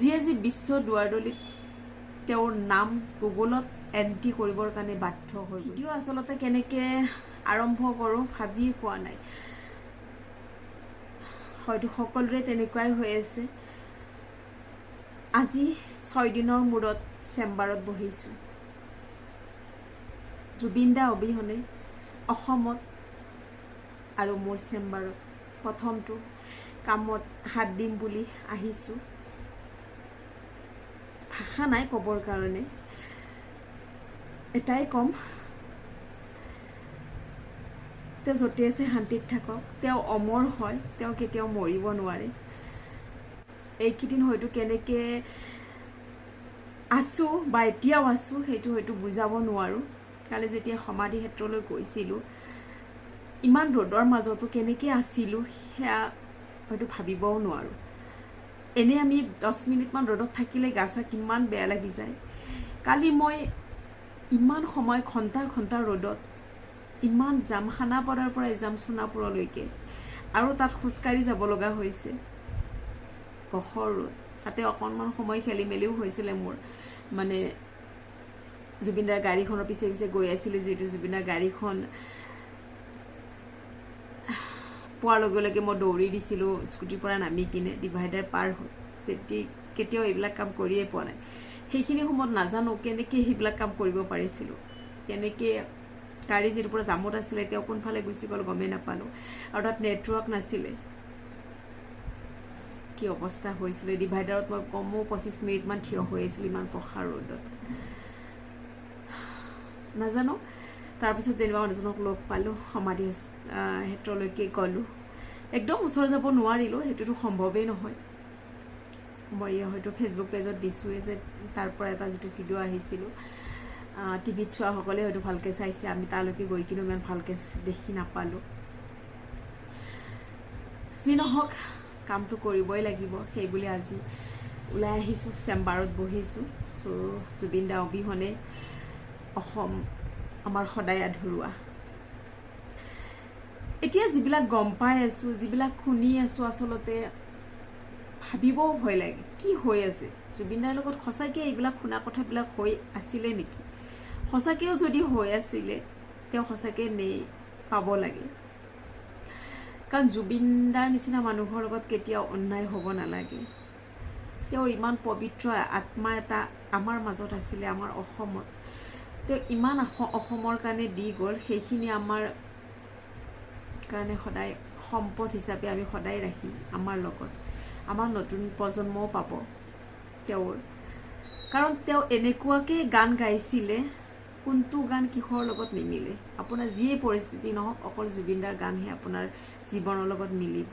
যি বিশ্ব দুৱাৰদলিত তেওঁৰ নাম গুগলত এণ্ট্ৰি কৰিবৰ কাৰণে বাধ্য হৈ ভিডিঅ' আচলতে কেনেকৈ আৰম্ভ কৰোঁ ভাবি পোৱা নাই। হয়তো সকলোৰে তেনেকুৱাই হৈ আছে। আজি ছয়দিনৰ মূৰত চেম্বাৰত বহিছোঁ। জুবিন দা অবিহনে অসমত আৰু মোৰ চেম্বাৰত প্ৰথমটো কামত হাত দিম বুলি আহিছোঁ। ভাষা নাই ক'বৰ কাৰণে। এটাই ক'ম। তেওঁ য'তে আছে শান্তিত থাকক। তেওঁ অমৰ হয় তেওঁ কেতিয়াও মৰিব নোৱাৰে। এইকেইদিন হয়তো কেনেকৈ আছোঁ বা এতিয়াও আছোঁ সেইটো হয়তো বুজাব নোৱাৰোঁ। কালি যেতিয়া সমাধি ক্ষেত্ৰলৈ গৈছিলোঁ ইমান ৰ'দৰ মাজতো কেনেকৈ আছিলোঁ সেয়া হয়তো ভাবিবও নোৱাৰোঁ। এনেই আমি দহ মিনিটমান ৰ'দত থাকিলে গা চা কিমান বেয়া লাগি যায়। কালি মই ইমান সময় ঘণ্টা ঘণ্টা ৰ'দত ইমান যাম খানাপাৰাৰ পৰা যাম সোণাপুৰলৈকে আৰু তাত খোজকাঢ়ি যাব লগা হৈছে। গহৰ ৰ'দ। তাতে অকণমান সময় খেলি মেলিও হৈছিলে মোৰ। মানে জুবিনদাৰ গাড়ীখনৰ পিছে পিছে গৈ আছিলোঁ যিহেতু জুবিনদাৰ গাড়ীখন পোৱাৰ লগে লগে মই দৌৰি দিছিলোঁ স্কুটিৰ পৰা নামি কিনে ডিভাইডাৰ পাৰ হৈ যেতি কেতিয়াও এইবিলাক কাম কৰিয়ে পোৱা নাই। সেইখিনি সময়ত নাজানো কেনেকৈ সেইবিলাক কাম কৰিব পাৰিছিলোঁ। কেনেকৈ গাড়ী যিটোৰ পৰা জামত আছিলে তেওঁ কোনফালে গুচি গ'ল গমেই নাপালোঁ। আৰু তাত নেটৱৰ্ক নাছিলে। কি অৱস্থা হৈছিলে ডিভাইডাৰত মই কমেও পঁচিছ মিনিটমান থিয় হৈ আছিলোঁ ইমান প্ৰসাৰ ৰ'দত নাজানো। তাৰপিছত যেনিবা মানুহজনক লগ পালোঁ সমাধি ক্ষেত্ৰলৈকে গ'লোঁ। একদম ওচৰ যাব নোৱাৰিলোঁ সেইটোতো সম্ভৱেই নহয়। মই হয়তো ফেচবুক পেজত দিছোঁৱেই যে তাৰ পৰা এটা যিটো ভিডিঅ' আহিছিলোঁ। টিভিত চোৱাসকলে হয়তো ভালকৈ চাইছে আমি তালৈকে গৈ কিনে ইমান ভালকৈ দেখি নাপালোঁ। যি নহওক কামটো কৰিবই লাগিব সেইবুলি আজি ওলাই আহিছোঁ চেম্বাৰত বহিছোঁ। চ' জুবিন দা অবিহনে অসম আমাৰ সদায় আধৰুৱা। এতিয়া যিবিলাক গম পাই আছোঁ যিবিলাক শুনি আছোঁ আচলতে ভাবিবও ভয় লাগে কি হৈ আছে? জুবিনদাৰ লগত সঁচাকৈ এইবিলাক শুনা কথাবিলাক হৈ আছিলে নেকি? সঁচাকৈও যদি হৈ আছিলে তেওঁ সঁচাকৈ নেই পাব লাগে। কাৰণ জুবিনদাৰ নিচিনা মানুহৰ লগত কেতিয়াও অন্যায় হ'ব নালাগে। তেওঁৰ ইমান পবিত্ৰ আত্মা এটা আমাৰ মাজত আছিলে আমাৰ অসমত। তেওঁ ইমান অসমৰ কাৰণে দি গ'ল সেইখিনি আমাৰ কাৰণে সদায় সম্পদ হিচাপে আমি সদায় ৰাখিম আমাৰ লগত। আমাৰ নতুন প্ৰজন্মও পাব তেওঁৰ। কাৰণ তেওঁ এনেকুৱাকৈ গান গাইছিলে কোনটো গান কিহৰ লগত নিমিলে? আপোনাৰ যিয়ে পৰিস্থিতি নহওক অকল জুবিনদাৰ গানহে আপোনাৰ জীৱনৰ লগত মিলিব।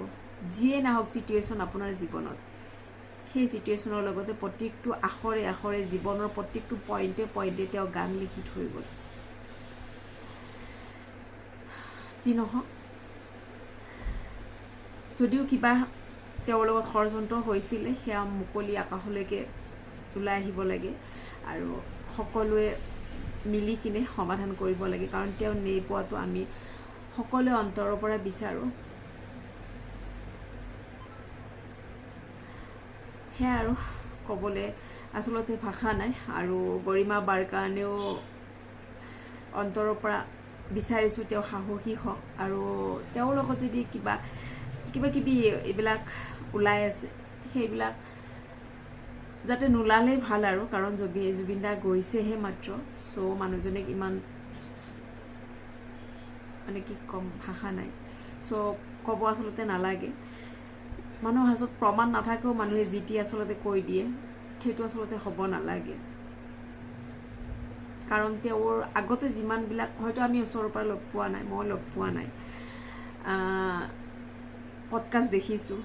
যিয়ে নাহক চিটুৱেশ্যন আপোনাৰ জীৱনত। সেই চিটুৱেশ্যনৰ লগতে প্ৰত্যেকটো আখৰে আখৰে জীৱনৰ প্ৰত্যেকটো পইণ্টে পইণ্টে তেওঁ গান লিখি থৈ গ'ল। যি নহওক যদিও কিবা তেওঁৰ লগত ষড়যন্ত্ৰ হৈছিলে সেয়া মুকলি আকাশলৈকে ওলাই আহিব লাগে আৰু সকলোৱে মিলি কিনে সমাধান কৰিব লাগে কাৰণ তেওঁ নেই পোৱাটো আমি সকলোৱে অন্তৰৰ পৰা বিচাৰোঁ। সেয়া আৰু ক'বলৈ আচলতে ভাষা নাই আৰু গৰিমা বাৰ কাৰণেও অন্তৰৰ পৰা বিচাৰিছোঁ তেওঁ সাহসী হওক আৰু তেওঁৰ লগত যদি কিবা কিবা কিবি এইবিলাক ওলাই আছে সেইবিলাক যাতে নোলালেই ভাল আৰু কাৰণ জবি জুবিন দা গৈছেহে মাত্ৰ চ' মানুহজনীক ইমান মানে কি ক'ম ভাষা নাই। চ' ক'ব আচলতে নালাগে। মানুহৰ হাতত প্ৰমাণ নাথাকেও মানুহে যি টি আচলতে কৈ দিয়ে সেইটো আচলতে হ'ব নালাগে। কাৰণ তেওঁৰ আগতে যিমানবিলাক হয়তো আমি ওচৰৰ পৰা লগ পোৱা নাই মই লগ পোৱা নাই। পডকাষ্ট দেখিছোঁ।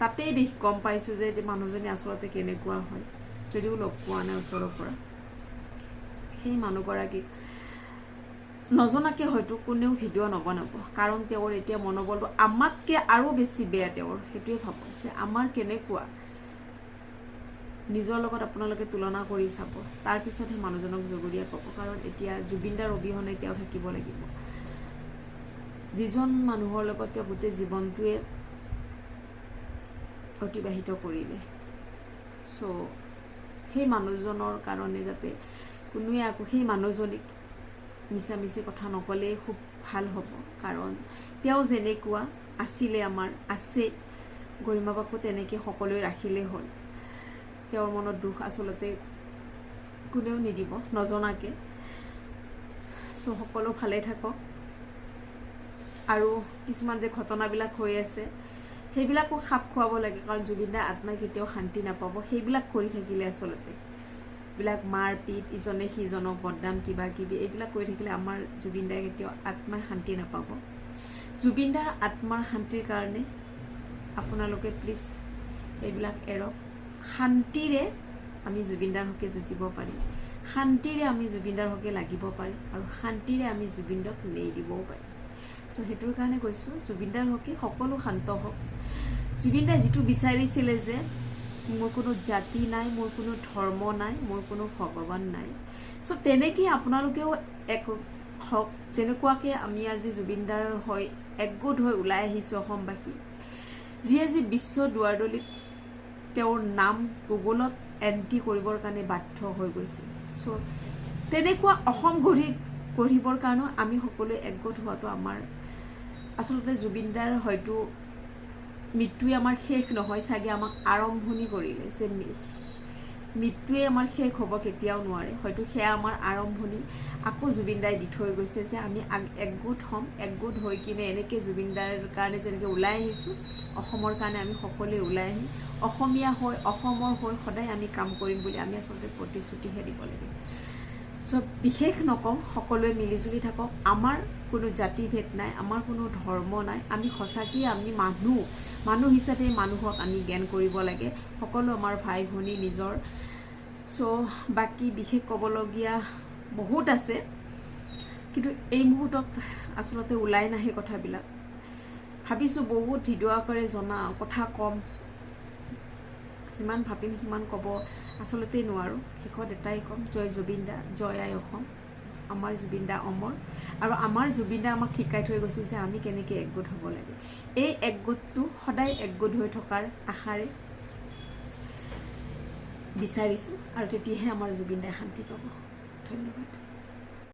তাতেই দেখি গম পাইছোঁ যে মানুহজনী আচলতে কেনেকুৱা হয় যদিও লগ পোৱা নাই ওচৰৰ পৰা। সেই মানুহগৰাকীক। নজনাকৈ হয়তো কোনেও ভিডিঅ' নবনাব কাৰণ তেওঁৰ এতিয়া মনোবলটো আমাতকৈ আৰু বেছি বেয়া তেওঁৰ সেইটোৱে ভাবক যে আমাৰ কেনেকুৱা নিজৰ লগত আপোনালোকে তুলনা কৰি চাব তাৰপিছতহে মানুহজনক জগৰীয়া ক'ব কাৰণ এতিয়া জুবিনদাৰ অবিহনে তেওঁ থাকিব লাগিব। যিজন মানুহৰ লগত তেওঁ গোটেই জীৱনটোৱে অতিবাহিত কৰিলে। চ' সেই মানুহজনৰ কাৰণে যাতে কোনোৱে আকৌ সেই মানুহজনীক মিছামিছি কথা নক'লেই খুব ভাল হ'ব। কাৰণ তেওঁ যেনেকুৱা আছিলে আমাৰ আছে। গৰিমাবাকো তেনেকৈ সকলোৱে ৰাখিলেই হ'ল। তেওঁৰ মনত দুখ আচলতে কোনেও নিদিব নজনাকৈ। চ' সকলো ভালে থাকক। আৰু কিছুমান যে ঘটনাবিলাক হৈ আছে সেইবিলাকো খাপ খুৱাব লাগে। কাৰণ জুবিন দাৰ আত্মাই কেতিয়াও শান্তি নাপাব। সেইবিলাক কৰি থাকিলে আচলতে। এইবিলাক মাৰ পিট ইজনে সিজনক বদনাম কিবা কিবি এইবিলাক কৰি থাকিলে আমাৰ জুবিন দাই কেতিয়াও আত্মাই শান্তি নাপাব। জুবিন দাৰ আত্মাৰ শান্তিৰ কাৰণে আপোনালোকে প্লিজ এইবিলাক এৰক। শান্তিৰে আমি জুবিনদাৰ হকে যুঁজিব পাৰিম। শান্তিৰে আমি জুবিনদাৰ হকে লাগিব পাৰিম আৰু শান্তিৰে আমি জুবিনদাক নেই দিবও পাৰিম। চ' সেইটোৰ কাৰণে কৈছোঁ জুবিনদাৰ হকে সকলো শান্ত হওক। জুবিনদাই যিটো বিচাৰিছিলে যে মোৰ কোনো জাতি নাই মোৰ কোনো ধৰ্ম নাই মোৰ কোনো ভগৱান নাই। চ' তেনেকেই আপোনালোকেও এক হওক যেনেকুৱাকৈ আমি আজি জুবিনদাৰ হৈ একগোট হৈ ওলাই আহিছোঁ অসমবাসী। যিয়ে যি বিশ্ব দুৱাৰদলিত তেওঁৰ নাম গুগলত এণ্ট্ৰি কৰিবৰ কাৰণে বাধ্য হৈ গৈছে। চ' তেনেকুৱা অসম গঢ়ি গঢ়িবৰ কাৰণেও আমি সকলোৱে একগোট হোৱাটো আমাৰ আচলতে জুবিনদাৰ হয়তো মৃত্যুৱে আমাৰ শেষ নহয় চাগে আমাক আৰম্ভণি কৰিলে যে মৃত্যুৱে আমাৰ শেষ হ'ব কেতিয়াও নোৱাৰে। হয়তো সেয়া আমাৰ আৰম্ভণি। আকৌ জুবিনদাই দি থৈ গৈছে যে আমি একগোট হ'ম একগোট হৈ কিনে এনেকৈ জুবিনদাৰ কাৰণে যেনেকৈ ওলাই আহিছোঁ অসমৰ কাৰণে আমি সকলোৱে ওলাই আহিম। অসমীয়া হৈ অসমৰ হৈ সদায় আমি কাম কৰিম বুলি আমি আচলতে প্ৰতিশ্ৰুতিহে দিব লাগে। চ' বিশেষ নকওঁ সকলোৱে মিলিজুলি থাকক। আমাৰ কোনো জাতিভেদ নাই আমাৰ কোনো ধৰ্ম নাই। আমি সঁচাকৈয়ে আমি মানুহ। মানুহ হিচাপে মানুহক আমি জ্ঞান কৰিব লাগে। সকলো আমাৰ ভাই ভনী নিজৰ। চ' বাকী বিশেষ ক'বলগীয়া বহুত আছে। কিন্তু এই মুহূৰ্তত আচলতে ওলাই নাহে কথাবিলাক। ভাবিছোঁ বহুত ভিডিঅ' আকাৰে জনা কথা কম। যিমান ভাবিম সিমান ক'ব। আচলতে নোৱাৰোঁ। শেষত এটাই ক'ম জয় জুবিন দা জয় আই অসম আমাৰ জুবিন দা অমৰ। আৰু আমাৰ জুবিন দা আমাক শিকাই থৈ গৈছে যে আমি কেনেকৈ একগোট হ'ব লাগে। এই একগোটটো সদায় একগোট হৈ থকাৰ আশাৰে বিচাৰিছোঁ আৰু তেতিয়াহে আমাৰ জুবিন দাই শান্তি পাব। ধন্যবাদ।